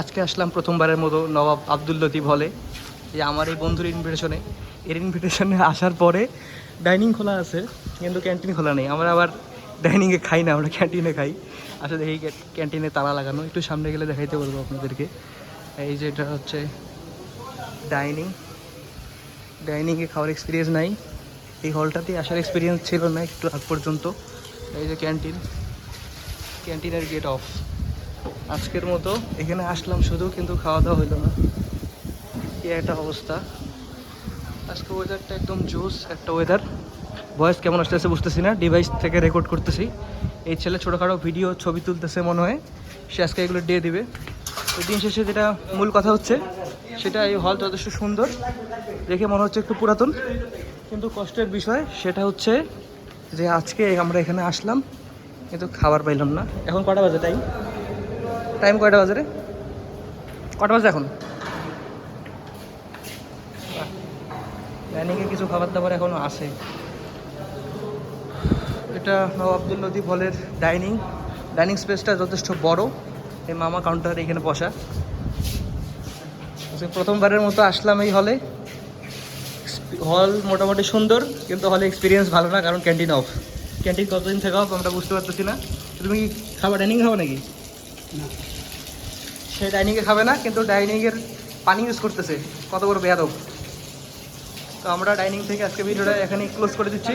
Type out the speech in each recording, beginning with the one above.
আজকে আসলাম প্রথমবারের মতো নবাব আব্দুল লতিফ হলে যে আমার এই বন্ধুর ইনভিটেশনে এর ইনভিটেশনে আসার পরে ডাইনিং খোলা আছে, কিন্তু ক্যান্টিন খোলা নেই। আমরা আবার ডাইনিংয়ে খাই না, আমরা ক্যান্টিনে খাই। আসলে এই ক্যান্টিনে তালা লাগানো। একটু সামনে গেলে দেখাইতে বলব আপনাদেরকে। এই যে এটা হচ্ছে ডাইনিং ডাইনিংয়ে খাওয়ার এক্সপিরিয়েন্স নাই। এই হলটাতে আসার এক্সপিরিয়েন্স ছিল না একটু আগ পর্যন্ত। এই যে ক্যান্টিন ক্যান্টিনের গেট অফ আজকের মতো এখানে আসলাম শুধু, কিন্তু খাওয়া দাওয়া হইল না। কি একটা অবস্থা। আজকে ওয়েদারটা একদম জোস একটা ওয়েদার ভয়েস কেমন আসতেছে বুঝতেছি না ডিভাইস থেকে রেকর্ড করতেছি। এই ছেলে ছোটোখাটো ভিডিও ছবি তুলতেছে মনে হয়। সে আজকে এগুলো দিয়ে দিবে। ওই দিন শেষে যেটা মূল কথা হচ্ছে, সেটা এই হল যথেষ্ট সুন্দর। দেখে মনে হচ্ছে একটু পুরাতন। কিন্তু কষ্টের বিষয়, সেটা হচ্ছে যে আজকে আমরা এখানে আসলাম, কিন্তু খাবার পাইলাম না। এখন কটা বাজে টাইম টাইম কয়টা বাজে রে? কটা বাজে এখন? ডাইনিংয়ে কিছু খাবার দাবার এখনও আছে। এটা নবাব আব্দুল লতিফ হলের ডাইনিং। ডাইনিং স্পেসটা যথেষ্ট বড়। এই মামা কাউন্টার এখানে বসা। আজকে প্রথমবারের মতো আসলাম এই হলে। হল মোটামুটি সুন্দর কিন্তু হলে এক্সপিরিয়েন্স ভালো না কারণ ক্যান্টিন অফ ক্যান্টিন কতদিন থেকে অফ আমরা বুঝতে পারতেছি না। তুমি কি খাবার ডাইনিং খাব নাকি? সে ডাইনিংয়ে খাবে না, কিন্তু ডাইনিংয়ের পানি ইউজ করতেছে। কত বড় বেয়াদব। তো আমরা ডাইনিং থেকে আজকে ভিডিওটা এখানে ক্লোজ করে দিচ্ছি।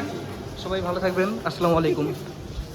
সবাই ভালো থাকবেন। আসসালামু আলাইকুম।